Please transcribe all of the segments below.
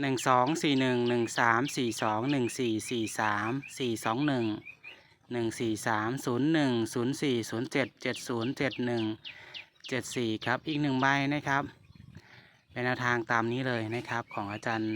หนึ่งสองสี่หนึ่งหนึ่งสามสี่สองหนึ่งสี่สี่สามสี่สองหนึ่งหนึ่งสี่สามศูนย์หนึ่งศูนย์สี่ศูนย์เจ็ดเจ็ดศูนย์เจ็ดหนึ่งเจ็ดสี่ครับอีกหนึ่งใบนะครับ เป็นแนวทางตามนี้เลยนะครับของอาจารย์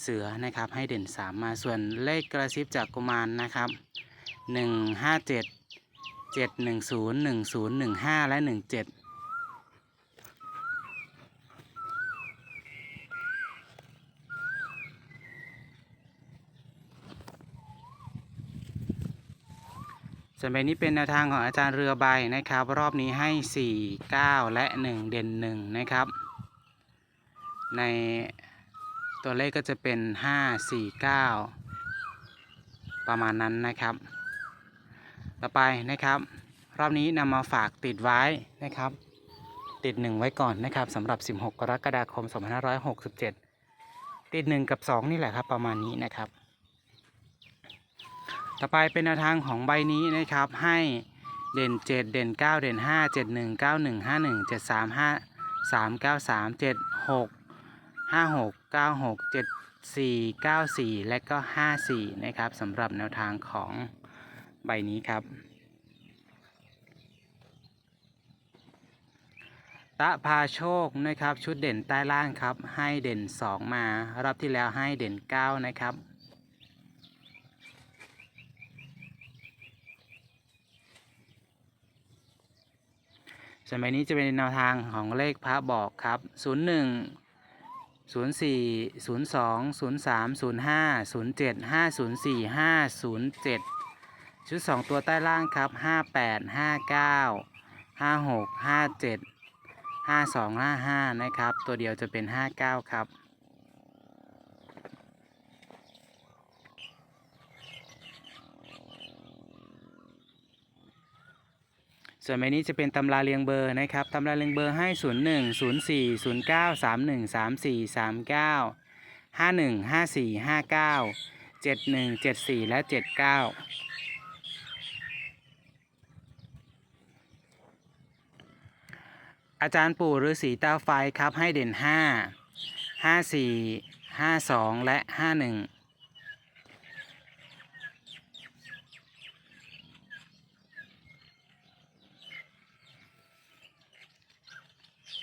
เสือนะครับให้เด่นสามมาส่วนเลขกระซิบจากกุมารนะครับหนึ่งห้าเจ็ดเจ็ดหนึ่งศูนย์หนึ่งศูนย์หนึ่งห้าและหนึ่งเจ็ด ส่วนใบนี้เป็นแนวทางของอาจารย์เรือใบนะครับ รอบนี้ให้ 4 9 และ 1 เด่น1นะครับ ในตัวเลขก็จะเป็น 5 4 9 ประมาณนั้นนะครับ ต่อไปนะครับ รอบนี้นำมาฝากติดไว้นะครับ ติด 1 ไว้ก่อนนะครับสำหรับ 16 กรกฎาคม 2567 ติด 1 กับ 2 นี่แหละครับ ประมาณนี้นะครับ ต่อไปเป็นแนวทางของใบนี้นะครับ ให้เด่น 7 เด่น 9 เด่น 5 7 1 9 1 5 1 7 3 5 3 9 3 7 6 5 6 9 6 7 4 9 4 และก็ 5 4 นะครับสำหรับแนวทางของใบนี้ครับ ตะพาโชคนะครับชุดเด่นใต้ล่างครับ ให้เด่น 2 มา รอบที่แล้วให้เด่น 9 นะครับ ส่วนใบนี้จะเป็นแนวทางของเลขพระบอกครับ 01 04 02 03 05 07 504 507 ชุด 2 ตัวใต้ล่างครับ 58 59 56 57 52 55 นะครับ ตัวเดียวจะเป็น 59 ครับ ส่วนใบนี้จะเป็นตำราเรียงเบอร์นะครับตำราเรียงเบอร์ให้ 0 1 0 4 0 9 3 1 3 4 3 9 5 1 5 4 5 9 7 1 7 4 และ 79อาจารย์ปู่ฤาษีตาไฟครับให้เด่น 5 5 4 5 2 และ 5 1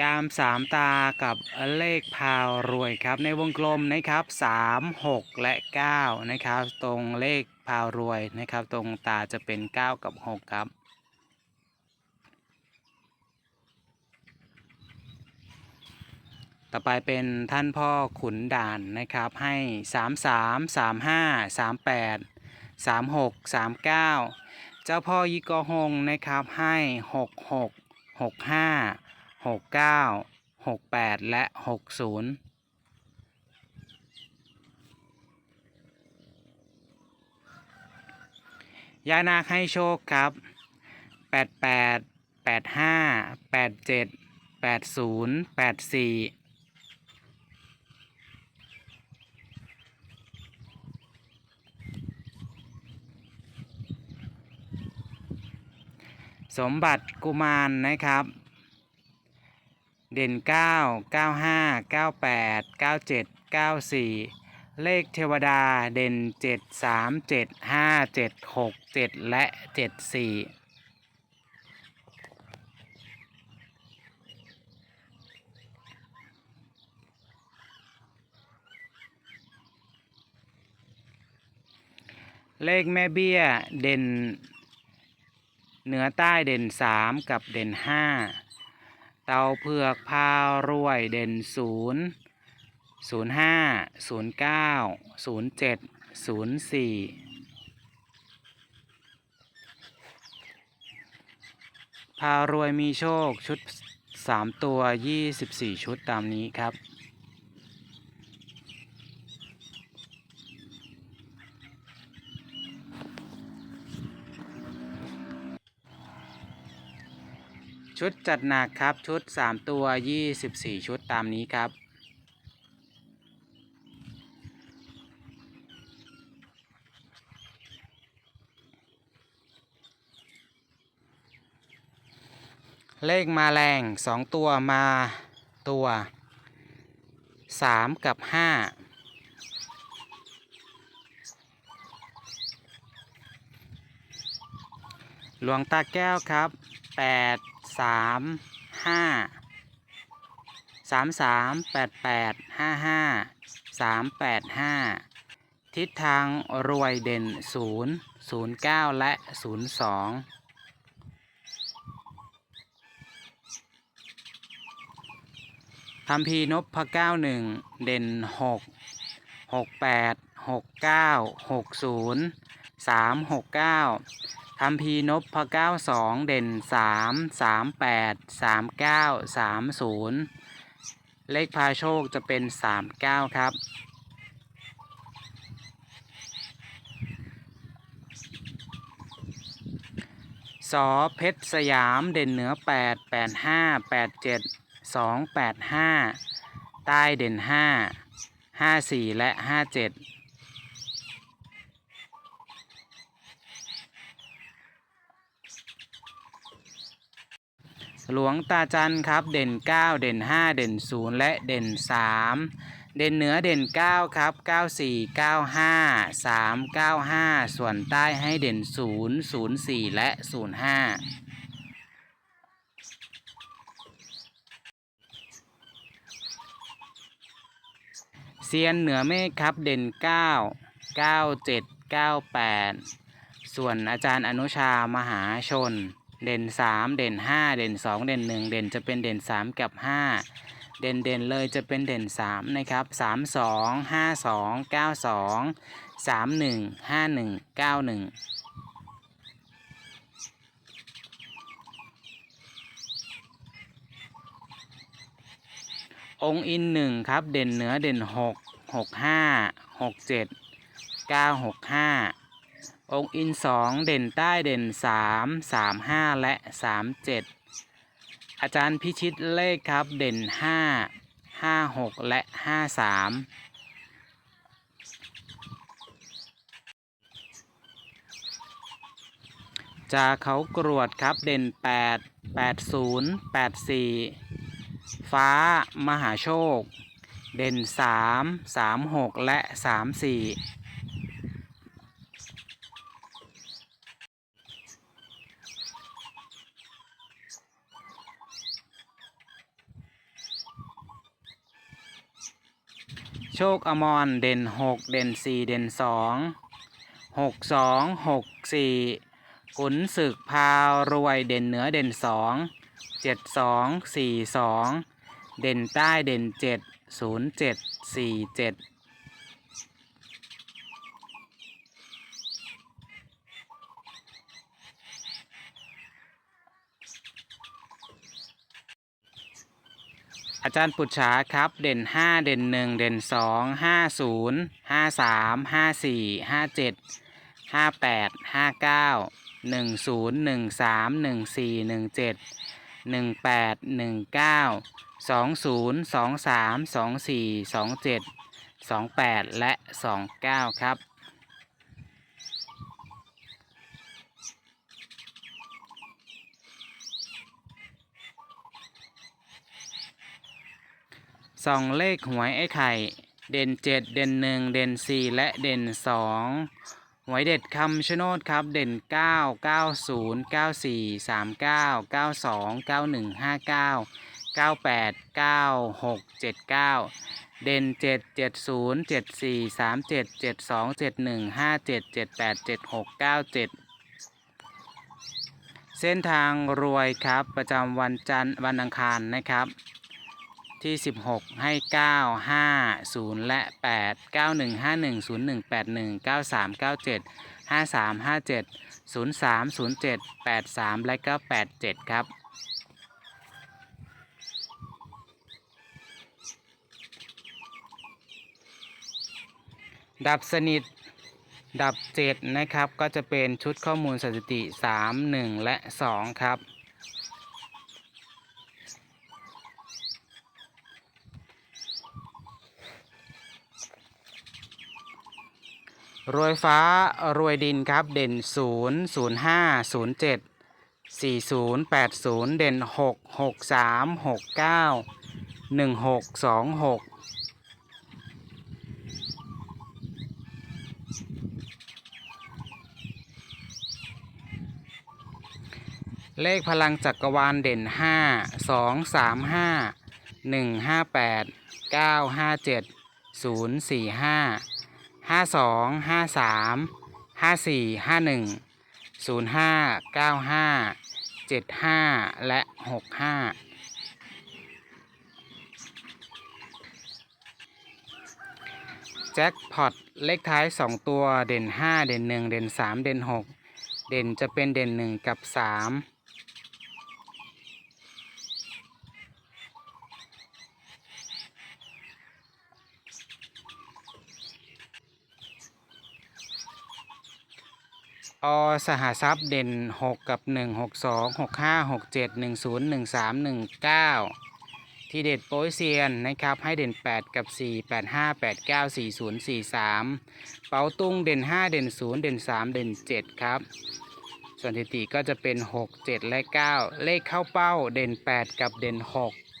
ยามสามตากับเลขพาวรวยครับ ในวงกลมนะครับสามหกและเก้านะครับ ตรงเลขพาวรวยนะครับ ตรงตาจะเป็นเก้ากับหกครับต่อไปเป็นท่านพ่อขุนด่านนะครับให้สามสามสามห้าสามแปดสามหกสามเก้าเจ้าพ่อยิกอฮงนะครับให้หกหก หกเก้าหกแปดและหกศูนย์ยานาคให้โชคครับแปดแปดแปดห้าแปดเจ็ดแปดศูนย์แปดสี่สมบัติกุมารนะครับ เด่น 9 95 98 97 94 เลขเทวดาเด่น 7 3 7 5 7 6 7 และ 74เลขแม่เบี้ยเด่น เหนือใต้เด่น 3 กับเด่น 5 เตาเผือกพารวยเด่น0 05 09 07 04พารวยมีโชคชุด3ตัว24ชุดตามนี้ครับ ชุดจัดหนักครับชุด 3 ตัว 24 ชุดตามนี้ครับ เลขมาแรง 2 ตัวมาตัว 3 กับ 5หลวงตาแก้วครับแปด สามห้าสามสามแปดแปดห้าห้าสามแปดห้าทิศทางรวยเด่นศูนย์ศูนย์เก้าและศูนย์สองทำพีร์นพเก้าหนึ่งเด่นหกหกแปดหกเก้าหกศูนย์สามหกเก้า คัมภีร์นพเก้าสองเด่นสามสามแปดสามเก้าสามศูนย์เลขพาโชคจะเป็นสามเก้าครับ สอเพชรสยามเด่นเหนือแปดแปดห้าแปดเจ็ดสองแปดห้าใต้เด่นห้าห้าสี่และห้าเจ็ด หลวงตาจันครับ เด่น 9 เด่น 5 เด่น 0 และเด่น 3 เด่นเหนือเด่น 9 ครับ 94 95 395 ส่วนใต้ให้เด่น 0 04 และ 05เซียนเหนือเมฆครับเด่น 9 97 98 ส่วนอาจารย์อนุชามหาชน เด่น 3 เด่น 5 เด่น 2 เด่น 1 เด่นจะเป็นเด่น 3 กับ 5 เด่นเด่นเลยจะเป็นเด่น 3 นะครับ 3 2 5 2 9 2 3 1 5 1 9 1องค์อินหนึ่งครับ เด่นเหนือเด่น6 6 5 6 7 9 6 5 องค์อินสองเด่นใต้เด่นสามสามห้าและสามเจ็ดอาจารย์พิชิตเลขครับเด่นห้าห้าหกและห้าสามจาเขากรวดครับเด่น 8 80 84 ฟ้ามหาโชค เด่น 3 36 และ 34 โชคอมรเด่นหกเด่นสี่เด่นสองหกสองหกสี่ขุนศึกพาวรวยเด่นเหนือเด่นสองเจ็ดสองสี่สองเด่นใต้เด่นเจ็ดศูนย์เจ็ดสี่เจ็ด อาจารย์ปุจฉาครับ เด่น 5 เด่น 1 เด่น 2 50 53 54 57 58 59 10 13 14 17 18 19 20 23 24 27 28 และ 29 ครับ ส่องเลขหวยไอ้ไข่ เด่น7เด่น1เด่น4และเด่น2หวยเด็ดคำชะโนดครับเด่น 9 90 94 39 92 91 59 98 96 79 เด่น 7 70 74 37 72 71 57 78 76 97 เส้นทางรวยครับประจำวันจันทร์วันอังคารนะครับ ที่ 16 ให้ 9 5 0 และ 8 9 1 5 1 0 1 8 1 9 3 9 7 5 3 5 7 0 3 0 7 8 3 และก็8 7 ครับ ดับสนิทดับ 7 นะครับ ก็จะเป็นชุดข้อมูลสถิติ 3 1 และ 2 ครับ รวยฟ้ารวยดินครับเด่น 0 0 5 0 7 4 0 8 0 เด่น 6 6 3 6 9 1 6 2 6 เลขพลังจักรวาลเด่น 5 2 3 5 1 5 8 9 5 7 0 4 5 ห้าสองห้าสามห้าสี่ห้าหนึ่งศูนย์ห้าเก้าห้าเจ็ดห้าและหกห้าแจ็คพอตเลขท้าย 2 ตัวเด่น 5 เด่น 1 เด่น 3 เด่น 6 เด่นจะเป็นเด่น 1 กับ 3 อสหทรัพย์เด่นหกกับหนึ่งหกสองหกห้าหกเจ็ดหนึ่งศูนย์หนึ่งสามหนึ่งเก้าที่เด็ดโป้ยเซียนนะครับให้เด่น 8 กับ 4 8 5 8 9 4 0 4 3 เป๋าตุ้งเด่น 5 เด่น 0 เด่น 3 เด่น 7 ครับส่วนสถิติก็จะเป็น 6 7 และ 9 เลขเข้าเป้าเด่น 8 กับเด่น 6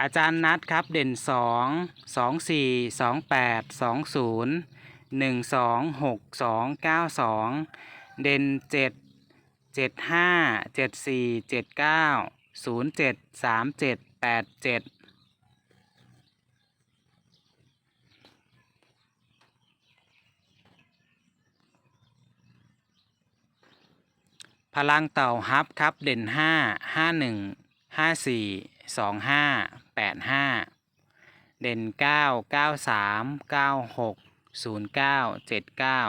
อาจารย์นัดครับเด่น 2 2 4 2 8 2 0 1 2 6 2 9 2 เด่น 7 7 5 7 4 7 9 0 7 3 7 8 7 พลังเต่าฮับครับเด่น 5 5 1 5 4 2 5 ดห้าเด่นเก้าเก้าสามเก้าหกศูนย์เก้าเจ็ดเก้า